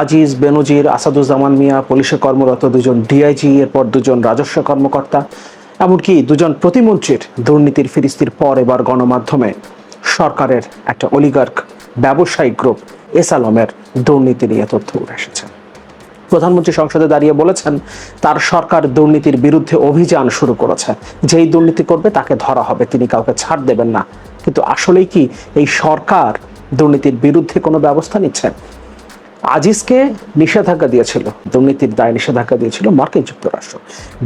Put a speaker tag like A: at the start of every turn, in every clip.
A: আজিজ বেনজির, আসাদুজ্জামান মিয়া, পুলিশে কর্মরত দুজন ডিআইজি, এরপর দুজন রাজস্ব কর্মকর্তা, এমনকি দুজন প্রতিমন্ত্রীর দুর্নীতির ফিরিস্তির পর এবার গণমাধ্যমে। সরকারের একটা অলিগার্ক ব্যবসায়িক গ্রুপ এস আলমের দুর্নীতি নিয়ে তথ্য উঠে এসেছে। প্রধানমন্ত্রী সংসদে দাঁড়িয়ে বলেছেন, তার সরকার দুর্নীতির বিরুদ্ধে অভিযান শুরু করেছে। যেই দুর্নীতি করবে তাকে ধরা হবে, তিনি কাউকে ছাড় দেবেন না। কিন্তু আসলেই কি এই সরকার দুর্নীতির বিরুদ্ধে কোনো ব্যবস্থা নিচ্ছে? আজিজকে নিষেধাজ্ঞা দিয়েছিল, দুর্নীতির দায় নিষেধাজ্ঞা দিয়েছিল মার্কিন যুক্তরাষ্ট্র।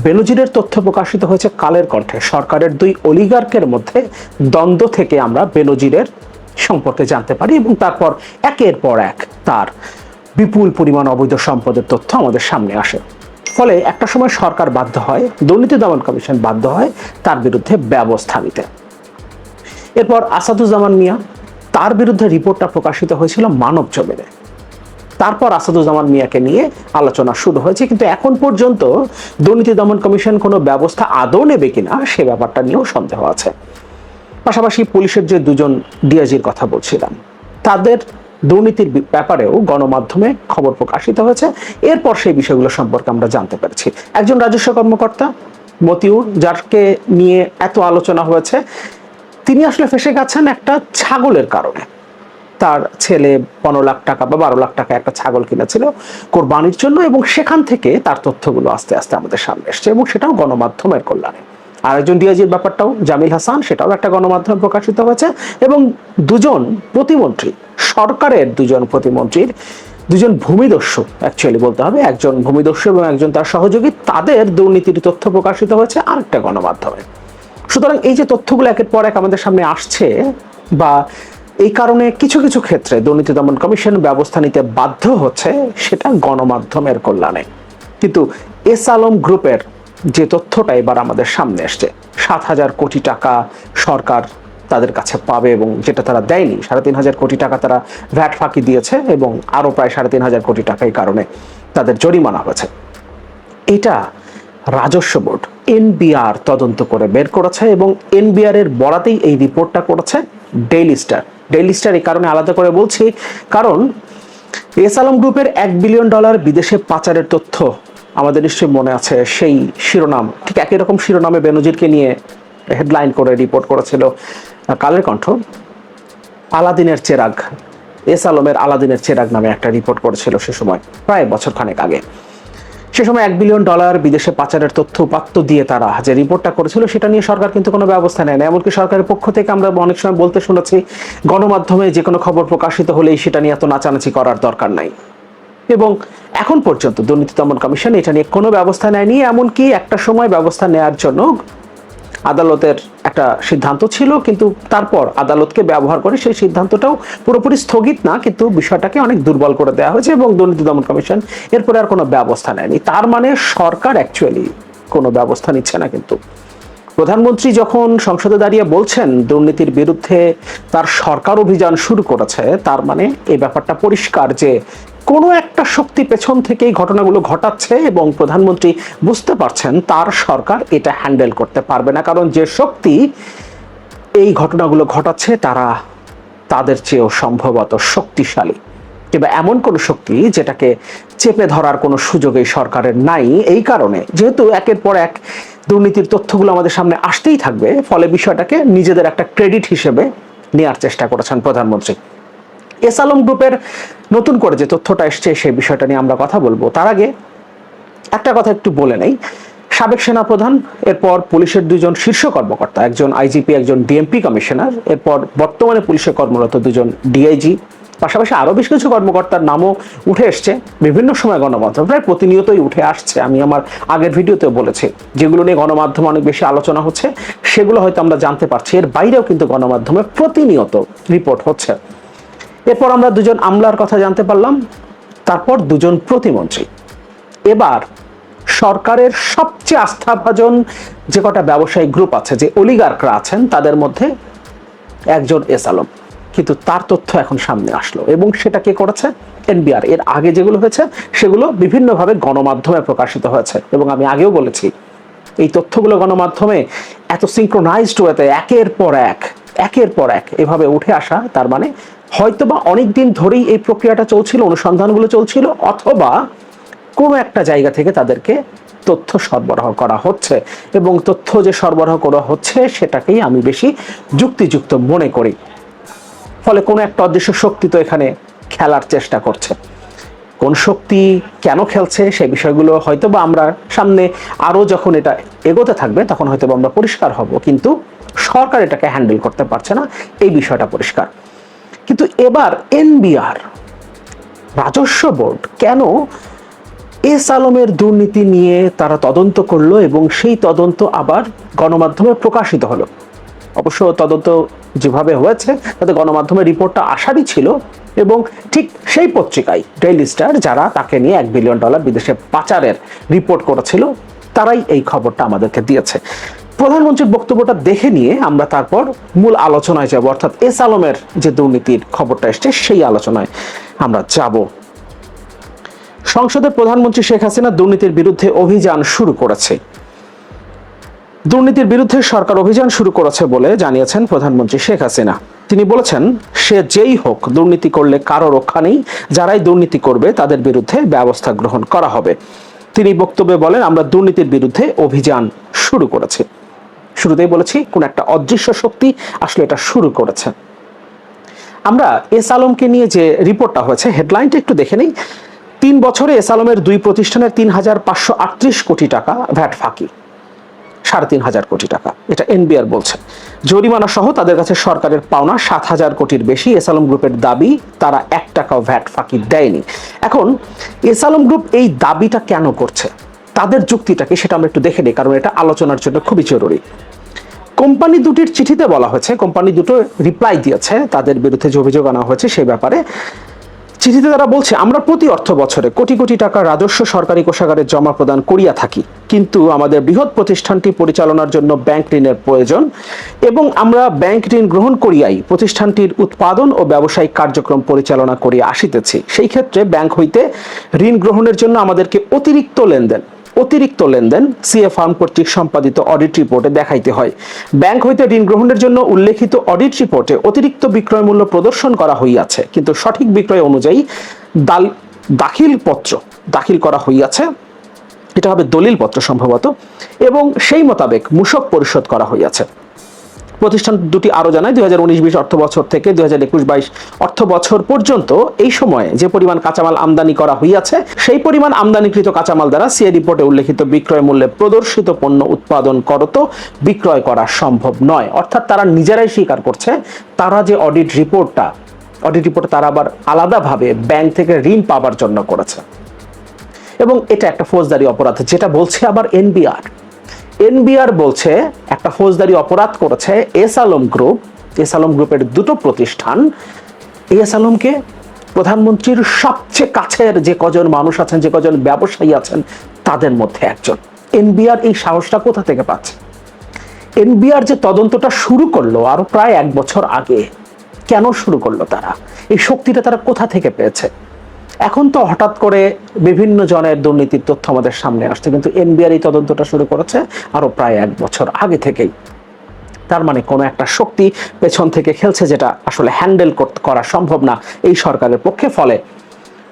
A: বেনজিরের তথ্য প্রকাশিত হয়েছে কালের কণ্ঠে। সরকারের দুই অলিগার্কের মধ্যে দ্বন্দ্ব থেকে আমরা বেনজিরের সম্পর্কে জানতে পারি এবং তারপর একের পর এক তার বিপুল পরিমাণ অবৈধ সম্পদের তথ্য আমাদের সামনে আসে। ফলে একটা সময় সরকার বাধ্য হয়, দুর্নীতি দমন কমিশন বাধ্য হয় তার বিরুদ্ধে ব্যবস্থা নিতে। এরপর আসাদুজ্জামান মিয়া তার বিরুদ্ধে রিপোর্টটা প্রকাশিত হয়েছিল মানব জমিনে তারপর আসাদুজ্জামান মিয়াকে নিয়ে আলোচনা শুরু হয়েছে। কিন্তু এখন পর্যন্ত দুর্নীতি দমন কমিশন কোনো ব্যবস্থা আদৌ নেবে কিনা সে ব্যাপারটা নিয়েও সন্দেহ আছে। পাশাপাশি পুলিশের যে দুজন ডিআইজির কথা বলছিলাম, তাদের দুর্নীতির ব্যাপারেও গণমাধ্যমে খবর প্রকাশিত হয়েছে। এরপর সেই বিষয়গুলো সম্পর্কে আমরা জানতে পেরেছি। একজন রাজস্ব কর্মকর্তা মতিউর, যারকে নিয়ে এত আলোচনা হয়েছে, তিনি আসলে ফেসে গেছেন একটা ছাগলের কারণে। তার ছেলে পনেরো লাখ টাকা বা বারো লাখ টাকা একটা ছাগল কিনেছিল কোরবানির জন্য এবং সেখান থেকে তার তথ্যগুলো আস্তে আস্তে আমাদের সামনে এসছে এবং সেটাও গণমাধ্যমের কল্যাণে। আরেকজন ডিআইজির ব্যাপারটাও, জামিল হাসান, সেটাও একটা গণমাধ্যমে প্রকাশিত হয়েছে এবং দুজন প্রতিমন্ত্রী, সরকারের দুজন প্রতিমন্ত্রীর, দুজন ভূমিদস্যু অ্যাকচুয়ালি বলতে হবে, একজন ভূমিদস্যু এবং একজন তার সহযোগী, তাদের দুর্নীতির তথ্য প্রকাশিত হয়েছে আরেকটা গণমাধ্যমে। সুতরাং এই যে তথ্যগুলো একের পর এক আমাদের সামনে আসছে বা এই কারণে কিছু কিছু ক্ষেত্রে দুর্নীতি দমন কমিশন ব্যবস্থা নিতে বাধ্য হচ্ছে সেটা গণমাধ্যমের কল্যাণে। কিন্তু এস আলম গ্রুপের যে তথ্যটা এবার আমাদের সামনে এসছে, সাত হাজার কোটি টাকা সরকার তাদের কাছে পাবে এবং যেটা তারা দেয়নি, সাড়ে তিন হাজার কোটি টাকা তারা ভ্যাট ফাঁকি দিয়েছে এবং আরও প্রায় সাড়ে তিন হাজার কোটি টাকা এই কারণে তাদের জরিমানা হয়েছে। এটা রাজস্ব বোর্ড, এনবিআর তদন্ত করে বের করেছে এবং এনবিআর এর বরাতেই এই রিপোর্টটা করেছে ডেইলি স্টার। ডেইলি স্টার এই কারণে আলাদা করে বলছি, কারণ এস আলম গ্রুপের এক বিলিয়ন ডলার বিদেশে পাচারের তথ্য আমাদের নিশ্চয়ই মনে আছে, সেই শিরোনাম, ঠিক একই রকম শিরোনামে বেনজিরকে নিয়ে হেডলাইন করে রিপোর্ট করেছিল কালের কণ্ঠ। আলাদিনের চেরাগ, এস আলমের আলাদিনের চেরাগ নামে একটা রিপোর্ট করেছিল সে সময়, প্রায় বছর খানেক আগে। সে সময় এক বিলিয়ন ডলার বিদেশে পাচারের তথ্য উপাত্ত দিয়ে তারা যে রিপোর্টটা করেছিল সেটা নিয়ে সরকার কিন্তু কোনো ব্যবস্থা নেয় না। এমনকি সরকারের পক্ষ থেকে আমরা অনেক সময় বলতে শুনেছি, গণমাধ্যমে যে কোনো খবর প্রকাশিত হলেই সেটা নিয়ে এত নাচানাচি করার দরকার নাই। এবং এখন পর্যন্ত দুর্নীতি দমন কমিশন এটা নিয়ে কোনো ব্যবস্থা নেয়নি, এমনকি একটা সময় ব্যবস্থা নেয়ার জন্য আদালতের একটা সিদ্ধান্ত ছিল, কিন্তু তারপর আদালতকে ব্যবহার করে সেই সিদ্ধান্তটাও পুরোপুরি স্থগিত না, কিন্তু বিষয়টাকে অনেক দুর্বল করে দেওয়া হয়েছে এবং দুর্নীতি দমন কমিশন এরপরে আর কোনো ব্যবস্থা নেয়নি। তার মানে সরকার অ্যাকচুয়ালি কোনো ব্যবস্থা নিচ্ছে না কিন্তু। প্রধানমন্ত্রী যখন সংসদে দাঁড়িয়ে বলছেন দুর্নীতির বিরুদ্ধে তার সরকার অভিযান শুরু করেছে, তার মানে এই ব্যাপারটা পরিষ্কার যে কোনো একটা শক্তি পেছন থেকেই ঘটনাগুলো ঘটাচ্ছে এবং প্রধানমন্ত্রী বুঝতে পারছেন তার সরকার এটা হ্যান্ডেল করতে পারবে না। কারণ যে শক্তি এই ঘটনাগুলো ঘটাচ্ছে, তারা তাদের চেয়েও সম্ভবত শক্তিশালী। কিংবা এমন কোনো শক্তি যেটাকে চেপে ধরার কোনো সুযোগ এই সরকারের নাই। এই কারণে যেহেতু একের পর এক দুর্নীতির তথ্যগুলো আমাদের সামনে আসতেই থাকবে, ফলে বিষয়টাকে নিজেদের একটা ক্রেডিট হিসেবে নেওয়ার চেষ্টা করেছেন প্রধানমন্ত্রী। এস আলম গ্রুপের নতুন করে যে তথ্যটা এসছে সেই বিষয়টা নিয়ে আমরা কথা বলব। তার আগে একটা কথা একটু বলে নেই। সাবেক সেনাপ্রধান, এরপর পুলিশের দুজন শীর্ষ কর্মকর্তা, একজন আইজিপি, একজন ডিএমপি কমিশনার, এরপর বর্তমানে পুলিশে কর্মরত দুজন ডিআইজি, পাশাপাশি আরও বেশ কিছু কর্মকর্তার নামও উঠে এসছে বিভিন্ন সময় গণমাধ্যম, প্রায় প্রতিনিয়তই উঠে আসছে। আমি আমার আগের ভিডিওতেও বলেছি, যেগুলো নিয়ে গণমাধ্যমে অনেক বেশি আলোচনা হচ্ছে, সেগুলো হয়তো আমরা জানতে পারছি। এর বাইরেও কিন্তু গণমাধ্যমে প্রতিনিয়ত রিপোর্ট হচ্ছে। এরপর আমরা দুজন আমলার কথা জানতে পারলাম, তারপর দুজন প্রতিমন্ত্রী। এবার সরকারের সবচেয়ে আস্থাভাজন যে কটা ব্যবসায়িক গ্রুপ আছে, যে অলিগার্করা আছেন, তাদের মধ্যে একজন এস আলম। কিন্তু তার তথ্য এখন সামনে আসলো এবং সেটা কে করেছে? এনবিআর। এর আগে যেগুলো হয়েছে, সেগুলো বিভিন্নভাবে গণমাধ্যমে প্রকাশিত হয়েছে এবং আমি আগেও বলেছি, এই তথ্যগুলো গণমাধ্যমে এত সিঙ্ক্রোনাইজড ওয়েতে একের পর এক একের পর এক এভাবে উঠে আসা, তার মানে হয়তোবা অনেক দিন ধরেই এই প্রক্রিয়াটা চলছিল, অনুসন্ধানগুলো চলছিল, অথবা কোনো একটা জায়গা থেকে তাদেরকে তথ্য সরবরাহ করা হচ্ছে এবং তথ্য যে সরবরাহ করা হচ্ছে সেটাকেই আমি বেশি যুক্তিযুক্ত মনে করি। ফলে কোনো একটা অদৃশ্য শক্তি তো এখানে খেলার চেষ্টা করছে। কোন শক্তি কেন খেলছে সেই বিষয়গুলো হয়তো বা আমরা সামনে আরও যখন এটা এগোতে থাকবে, তখন হয়তো আমরা পরিষ্কার হব। কিন্তু সরকার এটাকে হ্যান্ডেল করতে পারছে না। এই বিষয়টা পরিষ্কার। কিন্তু এবার এনবিআর, রাজস্ব বোর্ড, কেন এস আলমের দুর্নীতি নিয়ে তারা তদন্ত করল এবং সেই তদন্ত আবার গণমাধ্যমে প্রকাশিত হলো? অবশ্য তদন্ত যেভাবে হয়েছে, তাতে গণমাধ্যমের রিপোর্টটা আসারই ছিল। এবং ঠিক সেই পত্রিকায় ডেইলি স্টার যারা তাকে নিয়ে এক বিলিয়ন ডলার বিদেশে পাচারের রিপোর্ট করেছিল, তারাই এই খবরটা আমাদেরকে দিয়েছে। প্রধানমন্ত্রীর বক্তব্যটা দেখে নিয়ে আমরা তারপর মূল আলোচনায় যাব। অর্থাৎ এস আলমের যে দুর্নীতির খবরটা এসছে, সেই আলোচনায় আমরা যাব। সংসদের প্রধানমন্ত্রী শেখ হাসিনা দুর্নীতির বিরুদ্ধে অভিযান শুরু করেছে। দুর্নীতির বিরুদ্ধে সরকার অভিযান শুরু করেছে বলে জানিয়েছেন প্রধানমন্ত্রী শেখ হাসিনা। তিনি বলেছেন, সে যেই হোক, দুর্নীতি করলে কারও রক্ষা নেই। যারাই দুর্নীতি করবে, তাদের বিরুদ্ধে ব্যবস্থা গ্রহণ করা হবে। তিনি বক্তব্যে বলেন, আমরা দুর্নীতির বিরুদ্ধে অভিযান শুরু করেছি। শুরুতেই বলেছি, কোন একটা অদৃশ্য শক্তি আসলে এটা শুরু করেছে। আমরা এস আলমকে নিয়ে যে রিপোর্টটা হয়েছে, হেডলাইনটা একটু দেখে নিই। তিন বছরে এস আলমের দুই প্রতিষ্ঠানের তিন হাজার পাঁচশো আটত্রিশ কোটি টাকা ভ্যাট ফাঁকি। সাড়ে তিন হাজার কোটি টাকা। এটা এনবিআর বলছে। জরিমানা সহ তাদের কাছে সরকারের পাওনা সাত হাজার কোটির বেশি। এসালম গ্রুপের দাবি, তারা এক টাকাও ভ্যাট ফাঁকি দেয়নি। এখন, এসালম গ্রুপ এই দাবিটা কেন করছে? তাদের যুক্তিটাকে সেটা আমরা একটু দেখে নিই, কারণ এটা আলোচনার জন্য খুবই জরুরি। কোম্পানি দুটির চিঠিতে বলা হয়েছে, কোম্পানি দুটো রিপ্লাই দিয়েছে, তাদের বিরুদ্ধে যে অভিযোগ আনা হয়েছে সেই ব্যাপারে। চিঠিতে তারা বলছে, আমরা প্রতি অর্থ বছরে কোটি কোটি টাকা রাজস্ব সরকারি কোষাগারে জমা প্রদান করিয়া থাকি। কিন্তু আমাদের বৃহৎ প্রতিষ্ঠানটি পরিচালনার জন্য ব্যাংক ঋণের প্রয়োজন এবং আমরা ব্যাংক ঋণ গ্রহণ করিয়াই প্রতিষ্ঠানটির উৎপাদন ও ব্যবসায়িক কার্যক্রম পরিচালনা করিয়া আসিতেছি। সেই ক্ষেত্রে ব্যাংক হইতে ঋণ গ্রহণের জন্য আমাদেরকে অতিরিক্ত লেনদেন অতিরিক্ত লেনদেন সিএ ফার্ম কর্তৃক সম্পাদিত অডিট রিপোর্টে দেখাইতে হয়। ব্যাংক হইতে ঋণ গ্রহণের জন্য উল্লেখিত অডিট রিপোর্টে অতিরিক্ত বিক্রয় মূল্য প্রদর্শন করা হইয়াছে, কিন্তু সঠিক বিক্রয় অনুযায়ী দাল, দাখিল পত্র দাখিল করা হইয়াছে। এটা হবে দলিল পত্র সম্ভবত, এবং সেই মোতাবেক মূসক পরিশোধ করা হইয়াছে। প্রতিষ্ঠান দুটি আরও জানায়, দুই হাজার উনিশ বিশ অর্থ বছর থেকে দুই হাজার একুশ বাইশ অর্থ বছর পর্যন্ত এই সময়ে যে পরিমাণ কাঁচামাল আমদানি করা হইয়াছে, সেই পরিমাণ আমদানিকৃত কাঁচামাল দ্বারা সিএ রিপোর্টে উল্লেখিত বিক্রয় মূল্যে প্রদর্শিত পণ্য উৎপাদন করত, বিক্রয় করা সম্ভব নয়। অর্থাৎ তারা নিজেরাই স্বীকার করছে, তারা যে অডিট রিপোর্টটা অডিট রিপোর্ট তারা আবার আলাদাভাবে ব্যাংক থেকে ঋণ পাবার জন্য করেছে। এবং এটা একটা ফৌজদারি অপরাধ, যেটা বলছে আবার এনবিআর এনবিআর বলছে, একটা ফৌজদারি অপরাধ করেছে S Alam group. S Alam গ্রুপের দুটো প্রতিষ্ঠান। এস আলমকে প্রধানমন্ত্রীর সবচেয়ে কাছের যে কজন মানুষ আছেন, যে কজন ব্যবসায়ী আছেন, তাদের মধ্যে একজন। এনবিআর এই সাহসটা কোথা থেকে পাচ্ছে? এনবিআর যে তদন্তটা শুরু করল আরও প্রায় এক বছর আগে, কেন শুরু করল তারা? এই শক্তিটা তারা কোথা থেকে পেয়েছে? এখন তো হঠাৎ করে বিভিন্ন জনের দুর্নীতির তথ্য আমাদের সামনে আসছে, কিন্তু এনবিআর এই তদন্তটা শুরু করেছে আরও প্রায় এক বছর আগে থেকেই। তার মানে কোনো একটা শক্তি পেছন থেকে খেলছে যেটা আসলে হ্যান্ডেল করা সম্ভব না এই সরকারের পক্ষে। ফলে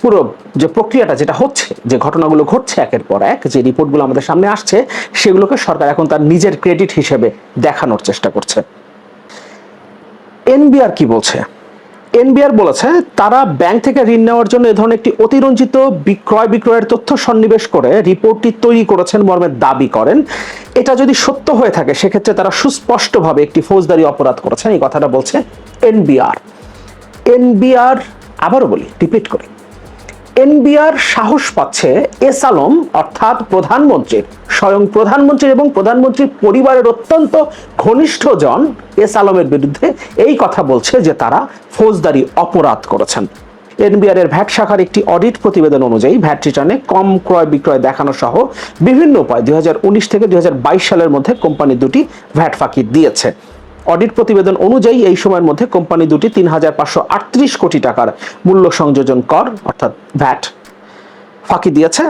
A: পুরো যে প্রক্রিয়াটা যেটা হচ্ছে, যে ঘটনাগুলো ঘটছে একের পর এক, যে রিপোর্টগুলো আমাদের সামনে আসছে, সেগুলোকে সরকার এখন তার নিজের ক্রেডিট হিসেবে দেখানোর চেষ্টা করছে। এনবিআর কি বলছে? এনবিআর বলেছে, তারা ব্যাংক থেকে ঋণ নেওয়ার জন্য এ ধরনের একটি অতিরঞ্জিত বিক্রয় বিক্রয়ের তথ্য সন্নিবেশ করে রিপোর্টটি তৈরি করেছেন মর্মে দাবি করেন। এটা যদি সত্য হয়ে থাকে, সেক্ষেত্রে তারা সুস্পষ্টভাবে একটি ফৌজদারি অপরাধ করেছেন, এই কথাটা বলছে এনবিআর। এনবিআর, আবারও বলি, রিপিট করি। এনবিআর সাহস পাচ্ছে এস আলম অর্থাৎ প্রধানমন্ত্রীর স্বয়ং প্রধানমন্ত্রীর এবং প্রধানমন্ত্রীর পরিবারের অত্যন্ত ঘনিষ্ঠ জন এস আলমের বিরুদ্ধে এই কথা বলছে যে তারা ফৌজদারি অপরাধ করেছেন। এনবিআর এর ভ্যাট শাখার একটি অডিট প্রতিবেদন অনুযায়ী ভ্যাট রিটার্নে কম ক্রয় বিক্রয় দেখানো সহ বিভিন্ন উপায়। দুই হাজার উনিশ থেকে দুই হাজার বাইশ সালের মধ্যে কোম্পানি দুটি ভ্যাট ফাঁকি দিয়েছে। অডিট প্রতিবেদন অনুযায়ী এই সময়ের মধ্যে কোম্পানি দুটি তিন হাজার পাঁচশো আটত্রিশ কোটি টাকার মূল্য সংযোজন কর, অর্থাৎ ভ্যাট ফাঁকি দিয়েছে,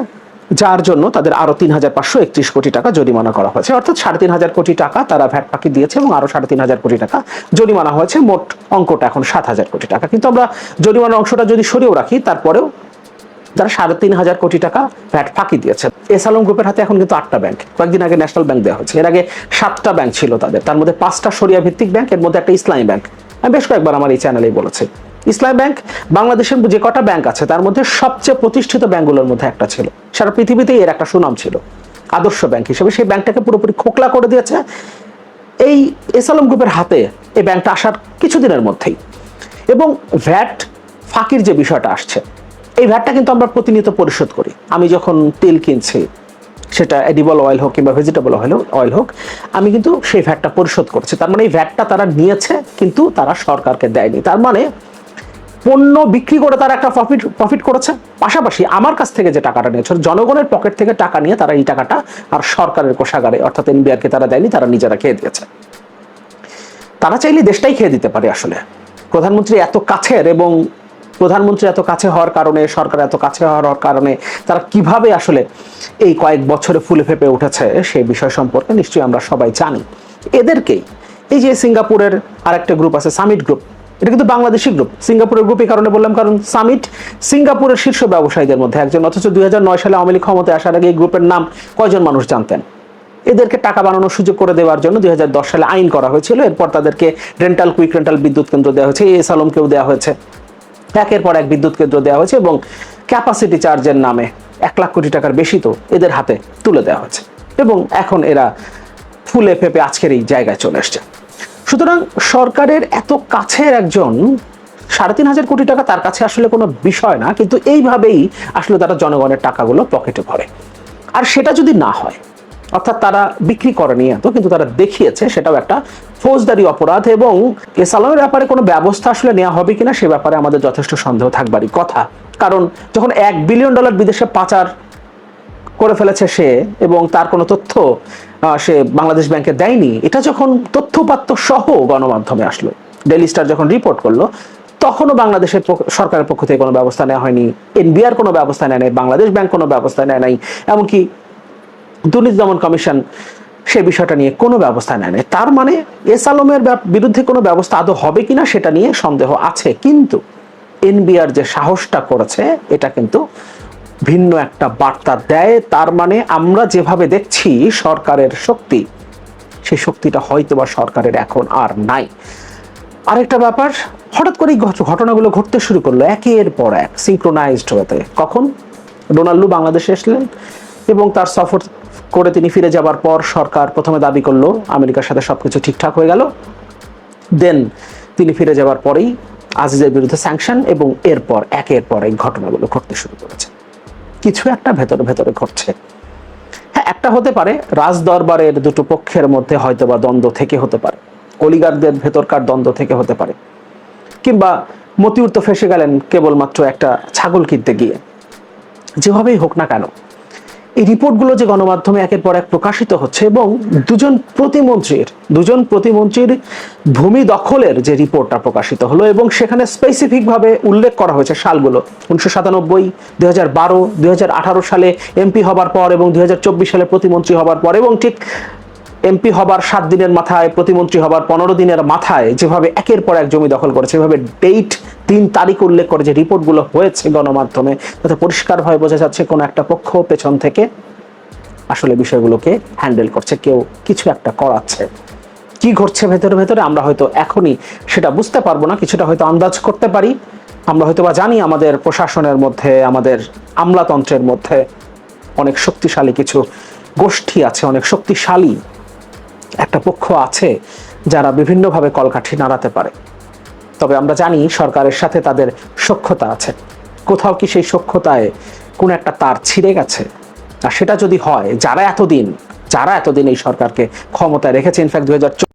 A: যার জন্য তাদের আরও তিন হাজার পাঁচশো একত্রিশ কোটি টাকা জরিমানা করা হয়েছে। অর্থাৎ সাড়ে তিন হাজার কোটি টাকা তারা ভ্যাট ফাঁকি দিয়েছে এবং আরও সাড়ে তিন হাজার কোটি টাকা জরিমানা হয়েছে। মোট অঙ্কটা এখন সাত হাজার কোটি টাকা। কিন্তু আমরা জরিমানার অংশটা যদি সরিয়েও রাখি, তারপরেও তারা সাড়ে তিন হাজার কোটি টাকা ভ্যাট ফাঁকি দিয়েছে এস আলম গ্রুপের হাতে এখন কিন্তু আটটা ব্যাংক। কয়েকদিন আগে ন্যাশনাল ব্যাংক দেওয়া হয়েছে। এর আগে সাতটা ব্যাংক ছিল তাদের। তার মধ্যে পাঁচটা সরিয়া ভিত্তিক ব্যাংক, এর মধ্যে একটা ইসলামী ব্যাংক। আমি বেশ কয়েকবার আমার এই চ্যানেলেই বলেছি। ইসলামী ব্যাংক বাংলাদেশের যে কটা ব্যাংক আছে, তার মধ্যে সবচেয়ে প্রতিষ্ঠিত ব্যাংকগুলোর মধ্যে একটা ছিল। সারা পৃথিবীতেই এর একটা সুনাম ছিল। আদর্শ ব্যাংক হিসেবে সেই ব্যাংকটাকে পুরোপুরি খোকলা করে দিয়েছে। এই এস আলম গ্রুপের হাতে এই ব্যাংকটা আসার কিছুদিনের মধ্যেই। এবং ভ্যাট ফাঁকির যে বিষয়টা আসছে এই ভ্যাটটা কিন্তু আমরা প্রতিনিয়ত পরিশোধ করি। আমি যখন তেল কিনছি, সেটা এডিবল অয়েল হোক কিংবা ভেজিটেবল অয়েল অয়েল হোক, আমি কিন্তু সেই ভ্যাটটা পরিশোধ করছি। তার মানে এই ভ্যাটটা তারা নিয়েছে, কিন্তু তারা সরকারকে দেয়নি। তার মানে পণ্য বিক্রি করে তারা একটা প্রফিট প্রফিট করেছে। পাশাপাশি আমার কাছ থেকে যে টাকাটা নিয়েছে, জনগণের পকেট থেকে টাকা নিয়ে তারা এই টাকাটা আর সরকারের কোষাগারে, অর্থাৎ এনবিআরকে তারা দেয়নি, তারা নিজেরা খেয়ে দিয়েছে। তারা চাইলে দেশটাই খেয়ে দিতে পারে আসলে। প্রধানমন্ত্রী এত কাছের এবং প্রধানমন্ত্রী এত কাছে হওয়ার কারণে, সরকার এত কাছে হওয়ার কারণে তারা কীভাবে আসলে এই কয়েক বছরে ফুলে ফেপে উঠেছে সেই বিষয় সম্পর্কে নিশ্চয়ই আমরা সবাই জানি। এদেরকেই এই যে সিঙ্গাপুরের আরেকটা গ্রুপ আছে সামিট গ্রুপ এটা কিন্তু বাংলাদেশি গ্রুপ সিঙ্গাপুরের গ্রুপ এই কারণে বললাম, কারণ সামিট সিঙ্গাপুরের শীর্ষ ব্যবসায়ীদের মধ্যে একজন, অথচ দুই হাজার নয় সালে আওয়ামী লীগ ক্ষমতায় আসার আগে এই গ্রুপের নাম কয়জন মানুষ জানতেন? এদেরকে টাকা বানানোর সুযোগ করে দেওয়ার জন্য দুই হাজার দশ সালে আইন করা হয়েছিল। এরপর তাদেরকে রেন্টাল, কুইক রেন্টাল বিদ্যুৎ কেন্দ্র দেওয়া হয়েছে এস আলমকেও দেওয়া হয়েছে। একের পর এক বিদ্যুৎ কেন্দ্র দেওয়া হয়েছে এবং ক্যাপাসিটি চার্জের নামে এক লাখ কোটি টাকার বেশি তো এদের হাতে তুলে দেওয়া হয়েছে। এবং এখন এরা ফুলে ফেপে আজকের এই জায়গায় চলে এসছে। সুতরাং সরকারের এত কাছের একজন সাড়ে তিন হাজার কোটি টাকা তার কাছে আসলে কোনো বিষয় না, কিন্তু এইভাবেই আসলে তারা জনগণের টাকাগুলো পকেটে ভরে। আর সেটা যদি না হয় অর্থাৎ তারা বিক্রি করেনি এত কিন্তু তারা দেখিয়েছে, সেটাও একটা ফৌজদারি অপরাধ এবং এ সালামের ব্যাপারে কোনো ব্যবস্থা আসলে নেওয়া হবে কিনা সে ব্যাপারে আমাদের যথেষ্ট সন্দেহ থাকবারই কথা। কারণ যখন এক বিলিয়ন ডলার বিদেশে পাচার করে ফেলেছে সে এবং তার কোনো তথ্য সে বাংলাদেশ ব্যাংকে দেয়নি, এটা যখন তথ্যপাত্র সহ গণমাধ্যমে আসলো ডেলি স্টার যখন রিপোর্ট করল, তখনও বাংলাদেশের সরকারের পক্ষ থেকে কোনো ব্যবস্থা নেওয়া হয়নি এনবিআর কোনো ব্যবস্থা নেয় নাই, বাংলাদেশ ব্যাংক কোনো ব্যবস্থা নেয় নাই, এমনকি দুর্নীতি দমন কমিশন সে বিষয়টা নিয়ে কোনো ব্যবস্থা নেয় নাই তার মানে এস আলমের বিরুদ্ধে কোনো ব্যবস্থা আদৌ হবে কিনা সেটা নিয়ে সন্দেহ আছে। কিন্তু এনবিআর যে সাহসটা করেছে, এটা কিন্তু ভিন্ন একটা বার্তা দেয়। তার মানে আমরা যেভাবে দেখছি, সরকারের শক্তি, সেই শক্তিটা হয়তো বা সরকারের এখন আর নাই। আরেকটা ব্যাপার, হঠাৎ করেই ঘটনাগুলো ঘটতে শুরু করল একের পর এক সিঙ্ক্রোনাইজড হতে। কখন? ডোনাল্ডু বাংলাদেশে এসলেন এবং তার সফর করে তিনি ফিরে যাবার পর সরকার প্রথমে দাবি করল, আমেরিকার সাথে সবকিছু ঠিকঠাক হয়ে গেল। দেন তিনি ফিরে যাবার পরেই আজিজের বিরুদ্ধে স্যাংশন এবং এরপর, একের পর এক ঘটনাগুলো ঘটতে শুরু করেছে। কিছু একটা ভেতরে ভেতরে ঘটছে। হ্যাঁ একটা হতে পারে রাজ দরবারের দুটো পক্ষের মধ্যে হয়তো বা দ্বন্দ্ব থেকে হতে পারে। অলিগারদের ভেতরকার দ্বন্দ্ব থেকে হতে পারে। কিংবা মতিউর তো ফেসে গেলেন কেবলমাত্র একটা ছাগল কিনতে গিয়ে। যেভাবেই হোক না কেন এই রিপোর্টগুলো যে গণমাধ্যমে একের পর এক প্রকাশিত হচ্ছে এবং দুজন প্রতিমন্ত্রীর দুজন প্রতিমন্ত্রীর ভূমি দখলের যে রিপোর্টটা প্রকাশিত হলো এবং সেখানে স্পেসিফিকভাবে উল্লেখ করা হয়েছে সালগুলো। উনিশশো সাতানব্বই দুই হাজার বারো হাজার আঠারো সালে এমপি হবার পর এবং দুই হাজার চব্বিশ সালে প্রতিমন্ত্রী হবার পর এবং ঠিক এমপি হবার সাত দিনের মাথায়, প্রতিমন্ত্রী হবার পনেরো দিনের মাথায় যেভাবে একের পর এক জমি দখল করেছে, এভাবে ডেট তিন তারিখ উল্লেখ করে যে রিপোর্টগুলো হয়েছে গণমাধ্যমে, তাতে পরিষ্কারভাবে বোঝা যাচ্ছে কোনো একটা পক্ষ পেছন থেকে আসলে বিষয়গুলোকে হ্যান্ডেল করছে, কেউ কিছু একটা করাচ্ছে। কি ঘটছে ভেতরে ভেতরে আমরা হয়তো এখনই সেটা বুঝতে পারব না, কিছুটা হয়তো আন্দাজ করতে পারি। আমরা হয়তো বা জানি আমাদের প্রশাসনের মধ্যে, আমাদের আমলাতন্ত্রের মধ্যে অনেক শক্তিশালী কিছু গোষ্ঠী আছে, অনেক শক্তিশালী একটা পক্ষ আছে যারা বিভিন্নভাবে কলকাঠি নাড়াতে পারে। তবে আমরা জানি সরকারের সাথে তাদের সক্ষতা আছে। কোথাও কি সেই সক্ষতায় কোন একটা তার ছিঁড়ে গেছে? আর সেটা যদি হয়, যারা এতদিন যারা এতদিন এই সরকারকে ক্ষমতায় রেখেছে ইনফ্যাক্ট দুই